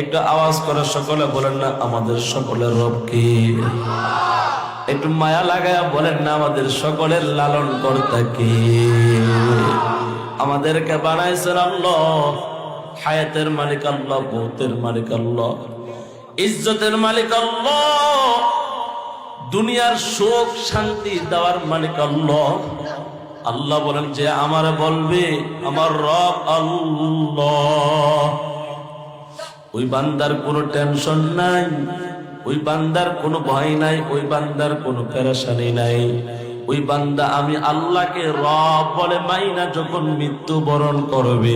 একটু আওয়াজ করে সকলে বলেন না, আমাদের সকলের রব একটু মায়া লাগায়া বলেন না, আমাদের সকলের লালন কর্তা কি? আমাদেরকে বানাইছেন আল্লাহ, হায়াতের মালিক আল্লাহ, মৌতের মালিক আল্লাহ, ইজ্জতের মালিক আল্লাহ, দুনিয়ার সুখ শান্তি দেওয়ার মালিক আল্লাহ। আল্লাহ বলেন যে আমার বলবে, আমার রব আল্লাহ। ওই বান্দার কোনো টেনশন নাই, ওই বান্দার কোনো ভয় নাই, ওই বান্দার কোনো পেরেশানি নাই। ওই বান্দা আমি আল্লাহকে রব বলে মাইনা যখন মৃত্যু বরণ করবে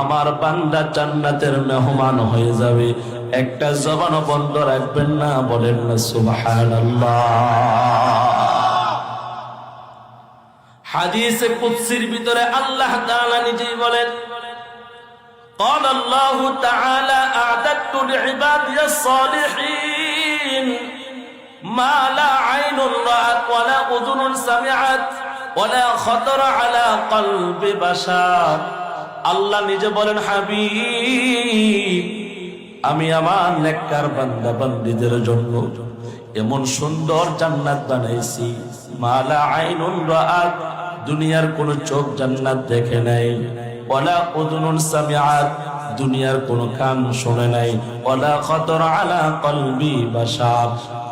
আমার বান্দা জান্নাতের মেহমান হয়ে যাবে একটা জবানও বন্ধ রাখবেন না বলেন না সুবহানাল্লাহ হাদিসে কুদসির ভিতরে আল্লাহ তাআলা নিজেই বলেন قال الله تعالى أعددت لعبادي الصالحين ما لا عين رأت ولا أذن سمعت ولا خطر على قلب بشر আল্লাহ নিজে বলেন, হাবিব, আমি আমার নেককার বান্দা বান্দীদের জন্য এমন সুন্দর জান্নাত বানাইছি। মালা আইনুন রাআত, দুনিয়ার কোন চোখ জান্নাত দেখে নাই। ওয়ালা উযুনুন সামিআত, দুনিয়ার কোন কান শুনে নাই। ওয়ালা খাতর আলা কলবি বাশার,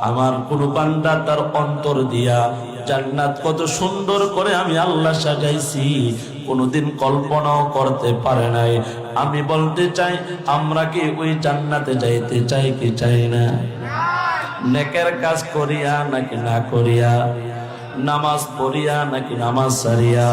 আমার কোন বান্দা তার অন্তর দিয়া জান্নাত কত সুন্দর করে আমি আল্লাহ সাজাইছি। কোনোদিন কল্পনাও করতে পারে নাই। আমি বলতে চাই, আমরা কি ওই জান্নাতে যাইতে চাই কি চাই না? নেকের কাজ করিয়া নাকি না করিয়া? নামাজ পড়িয়া নাকি নামাজ সারিয়া?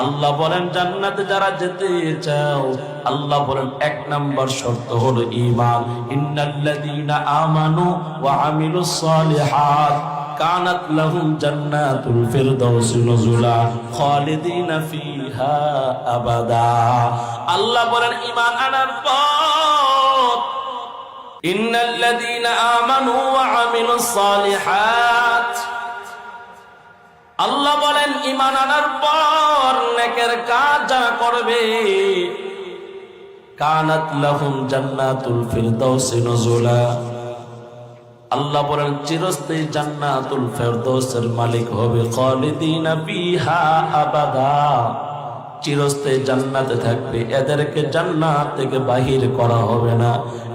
আল্লাহ বলেন, জান্নাতে যারা যেতে চাও, আল্লাহ বলেন, এক নাম্বার শর্ত হলো ঈমান। ইন্নাল্লাযীনা আমানু ওয়া আমিলুস সালিহাত। কানাত লাহুম জান্নাতুল ফিরদাউস নুজুলা খালিদিনা ফিহা আবাদা। আল্লাহ বলেন, ঈমান আনার পর ইন্নাল্লাযীনা আমানু ওয়া আমিলুস সালিহাত। আল্লাহ বলেন, ঈমান আনার পর নেকের কাজ যারা করবে, কানাত লাহুম জান্নাতুল ফিরদাউস নুজুলা। আল্লাহ বলেন, চিরস্থায়ী জান্নাতুল ফেরদৌসের মালিক হবে খালিদিনা ফিহা আবাদা। চিরস্থায়ী জান্নাতে থাকবে, এদেরকে জান্নাত থেকে বাহির করা হবে না।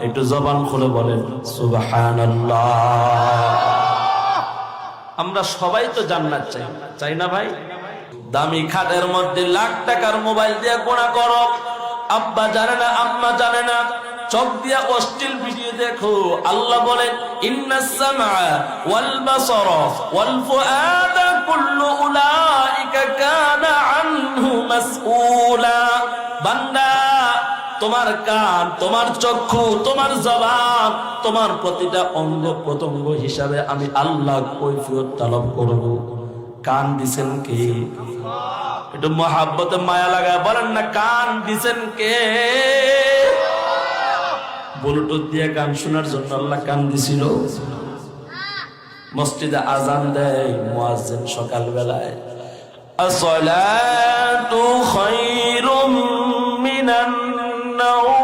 একটু জবান খুলে বলেন, সুবহানাল্লাহ। আমরা সবাই তো জান্নাত চাই চাই না ভাই? দামি খাটের মধ্যে লাখ টাকার মোবাইল দিয়ে গোনা করো। আব্বা জানে না, আম্মা জানে না। চোখ দিয়া অশ্লীল ভিডিও দেখো। আল্লাহ বলেন ইন্নাস সামআ ওয়াল বাসার ওয়াল ফুআদা কুল্লু উলাইকা কানা আনহু মাসউলা। বান্দা, তোমার কান, তোমার চক্ষু, তোমার জবান, তোমার প্রতিটা অঙ্গ প্রত্যঙ্গ হিসাবে আমি আল্লাহ কৈফিয়ত তলব করব। কান দিছেন কে? একটু মহাব্বতে মায়া লাগায় বলেন না, কান দিছেন কে? ব্লুটুথ দিয়ে গান শোনার জন্য আল্লাহ কান দিছিল মসজিদে আজান দেয় মোয়াজ্জেন সকালবেলায়। আসলাতু খায়রুম মিনান নাওম।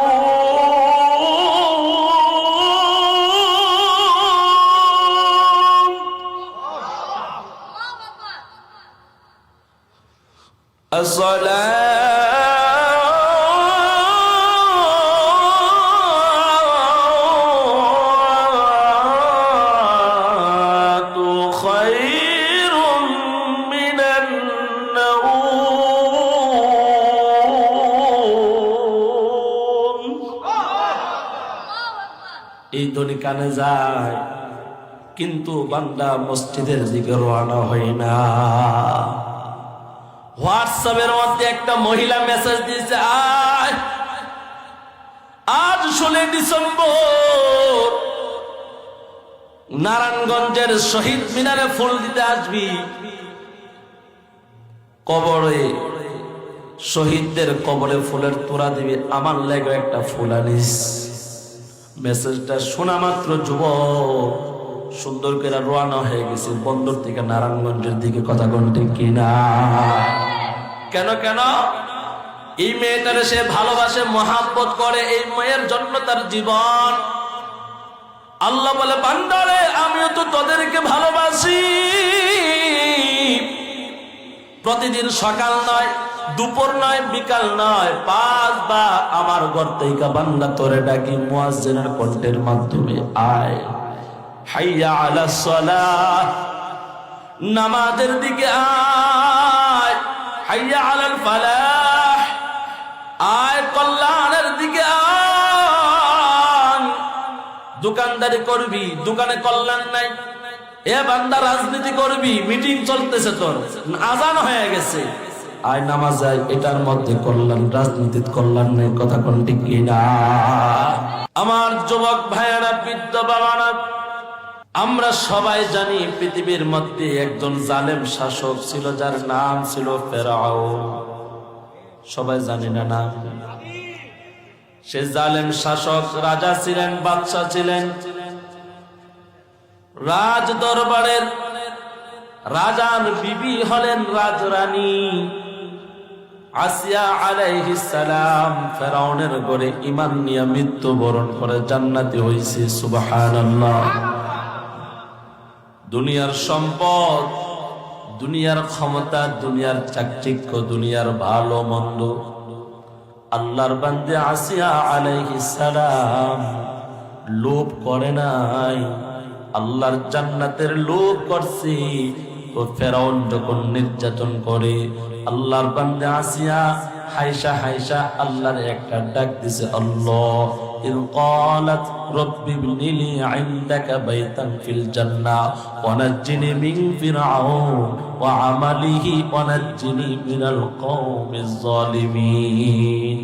خير من النوم এই ধ্বনি কানে যায় কিন্তু বান্দা মসজিদের দিকে রওনা হয় না হোয়াটসঅ্যাপের মধ্যে একটা মহিলা মেসেজ দিয়েছে আজ আজ ষোলো ডিসেম্বর নারায়ণগঞ্জের শহীদ মিনারে ফুল দিতে আসবি। কবরে, শহীদদের কবরে ফুলের তোরা দিবি। আমার লেগে একটা ফুল আনিস। মেসেজটা শোনা মাত্র, যুবক। সুন্দর করে রোয়ানা হয়ে গেছে। বন্দর থেকে নারায়ণগঞ্জের দিকে। কথা কোনটি কিনা? কেন কেন? এই মেয়েটারে সে ভালোবাসে, মহাব্বত করে। এই মেয়ের জন্য তার জীবন আল্লাহ বলে, বান্দারে, আমিও তো তোদেরকে ভালোবাসি। প্রতিদিন সকাল নয়, দুপুর নয়, বিকাল নয় পাঁচ বা আমার ঘর থেকে বান্দা তোরে ডাকি, মুয়াজ্জিনের কণ্ঠের মাধ্যমে, আয়, হাইয়া আলা সালাহ, নামাজের দিকে আয়, হাইয়া আলাল ফালাহ, আয় কল্যাণের দোকানদারি করবি, দোকানে কল্যাণ নাই। এ বান্দা রাজনীতি করবি, মিটিং চলতেছে তোর। আজান হয়ে গেছে। আয় নামাজ যায় এটার মধ্যে কল্যাণ, রাজনীতির কল্যাণ নেই, কথা কিনা আমার যুবক ভাইয়েরা, বৃদ্ধ বাবারা, আমরা সবাই জানি পৃথিবীর মধ্যে একজন জালেম শাসক ছিল, যার নাম ছিল ফেরাও সবাই জানি না নাম? সে জালেম শাসক, রাজা ছিলেন বাদশাহ ছিলেন। রাজ দরবারের রাজার বিবি হলেন রাজরানী আসিয়া আলাইহিস সালাম। ফেরাউনের ঘরে ইমান নিয়ে মৃত্যুবরণ করে জান্নাতি হইছে, সুবহানাল্লাহ। দুনিয়ার সম্পদ, দুনিয়ার ক্ষমতা, দুনিয়ার চাকচিক্য, দুনিয়ার ভালো মন্দ। আল্লাহর বান্দে আসিয়া আলাইহি সালাম লোভ করে নাই। আল্লাহর জান্নাতের লোভ করছে। ও ফেরাউন যখন নির্যাতন করে, আল্লাহর বান্দে আসিয়া হাইসা হাইসা আল্লাহর একটা ডাক দিছে, আল্লাহ إذ قالت رب ابن لي عندك بيتا في الجنة ونجني من فرعون وعمله ونجني من القوم الظالمين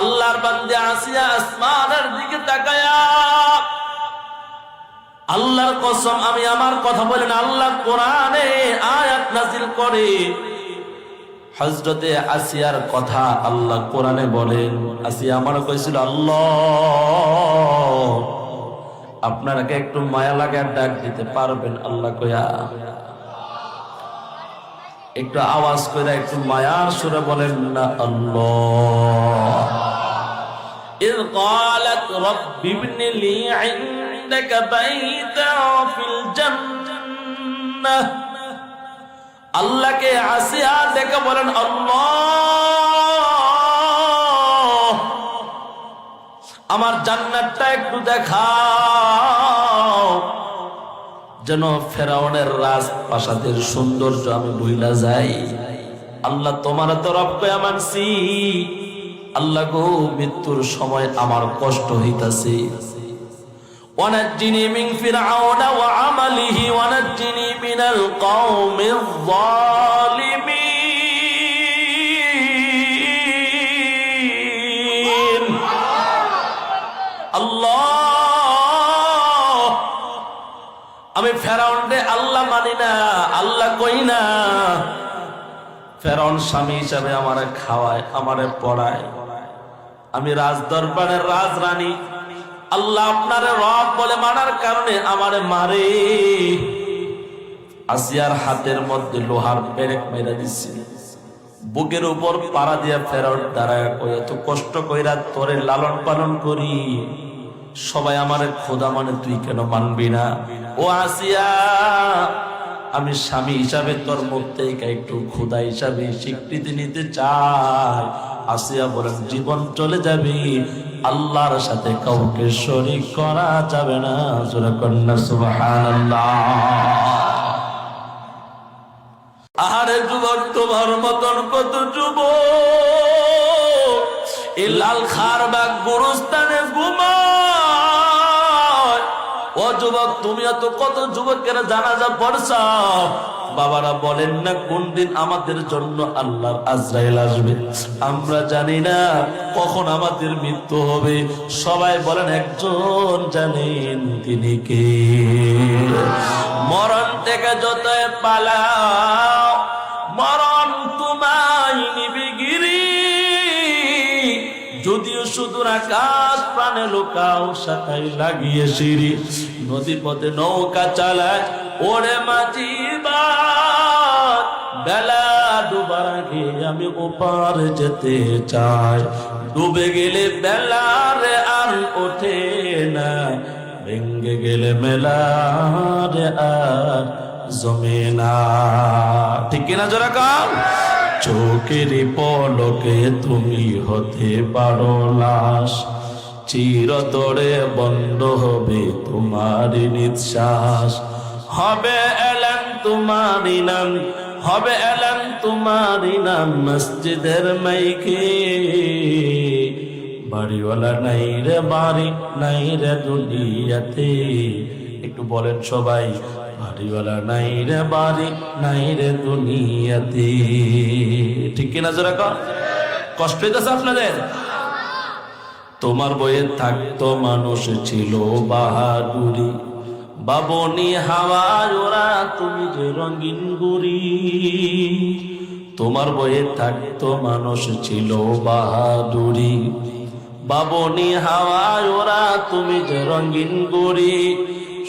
আল্লাহর বান্দে আসিয়া আসমানের দিকে তাকায়া আল্লাহর কসম আমি আমার কথা বলেন আল্লাহ কোরআনে আয়াত নাজিল করে হজরতে আসিয়ার কথা আল্লাহ কোরআনে বলেন আসিয়া আমার কইছিল আল্লাহ আপনারাকে একটু মায়া লাগা ডাক দিতে পারবেন আল্লাহ কয়া একটু আওয়াজ করে একটু মায়ার সুরে বলেন না আল্লাহ إذ قالت رب ابن لي عندك بيتا في الجنة আল্লাহকে আসিয়া দেখে বলেন আমার জান্নাতটা একটু দেখাও। যেন ফেরাউনের রাজপ্রাসাদের সৌন্দর্য আমি ভুইলা যাই। আল্লাহ, তোমার তো রব্বে মানছি আল্লাহ গো, মৃত্যুর সময় আমার কষ্ট হইতাছে। ونجني من فرعون وعمله ونجني من القوم الظالمين আল্লাহ আমি ফেরাউন রে আল্লাহ মানি না আল্লাহ কই না ফেরাউন স্বামী হিসাবে আমারে খাওয়ায় আমারে পড়ায় আমি রাজ দরবারের রাজরানী আল্লাহ আপনারে রব বলে মানার কারণে আমারে মারে। আসিয়ার হাতের মধ্যে লোহার পেরেক মেরে দিচ্ছে বুকের উপর পাড়া দিয়া ফেরত দাঁড়ায় এত কষ্ট কইরা তোরে লালন পালন করি। সবাই আমারে খোদা মানে তুই কেন মানবি না? ও আসিয়া, আমি স্বামী হিসাবে তোর মুখ থেকে একটু ক্ষুদা হিসাবে স্বীকৃতি নিতে চাই। আসিয়া বলেন, জীবন চলে যাবে। আল্লাহর সাথে কাউকে শরিক করা যাবে না। সুরা কন্যা, সুবহানাল্লাহ। আহারে যুবক, তোমার মতন কত যুবক? এই লাল খার বা গুরুস্থানে ঘুমায়। ও যুবক তুমিও তো কত যুবকের জানাজা পড়ছা? বাবারা বলেন না কোন দিন আমাদের জন্য আল্লাহর আজরাইল আসবে। আমরা জানি না কখন আমাদের মৃত্যু হবে। সবাই বলেন, একজন জানেন তিনি কে? মরণ থেকে যত পালা মরণ সুদূর আকাশ প্রাণে লোকাও সাথাই লাগিয়ে সিঁড়ি। নদী পথে নৌকা চালায়, ওরে মাঝি বেলা ডুবার আগে আমি ওপার যেতে চাই। ডুবে গেলে বেলার আর ওঠে না। ভেঙ্গে গেলে মেলারে আর জমে না। ঠিক কিনা জোরা কাম চোখের পলকে তুমি হতে পারো লাশ চিরতরে বন্ধ হবে তোমার নিঃশ্বাস। হবে এলান তোমারই নাম হবে এলান তোমারই নাম মসজিদের মাইকে। বাড়িওয়ালা নাই রে বাড়ি, নাই রে দুনিয়াতে। একটু বলেন সবাই, বাড়িওয়ালা নাই রে বাড়ি, নাই রে দুনিয়াতে। ঠিক কিনা জোরা কষ্ট হইতেছে আপনাদের? তোমার বইয়ে থাকতো মানুষ ছিল বাহাদুরি। বাবনি হাওয়া ওরা, তুমি যে রঙিন গুড়ি তোমার বইয়ে থাকতো মানুষ ছিল বাহাদুরি। বাবনি হাওয়া ওরা, তুমি যে রঙিন গুড়ি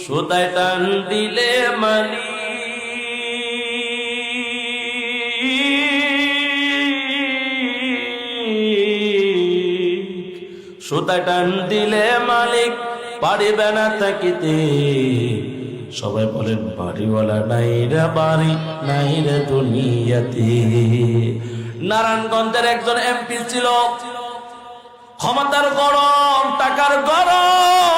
সুতায় টান দিলে মালি সুতা টান দিলে মালিক, পারিবে না থাকিতে। সবাই বলেন, বাড়িওয়ালা নাই রে, বাড়ি নাই রে দুনিয়াতে। নারায়ণগঞ্জের একজন এমপি ছিল। ক্ষমতার গরম, টাকার গরম।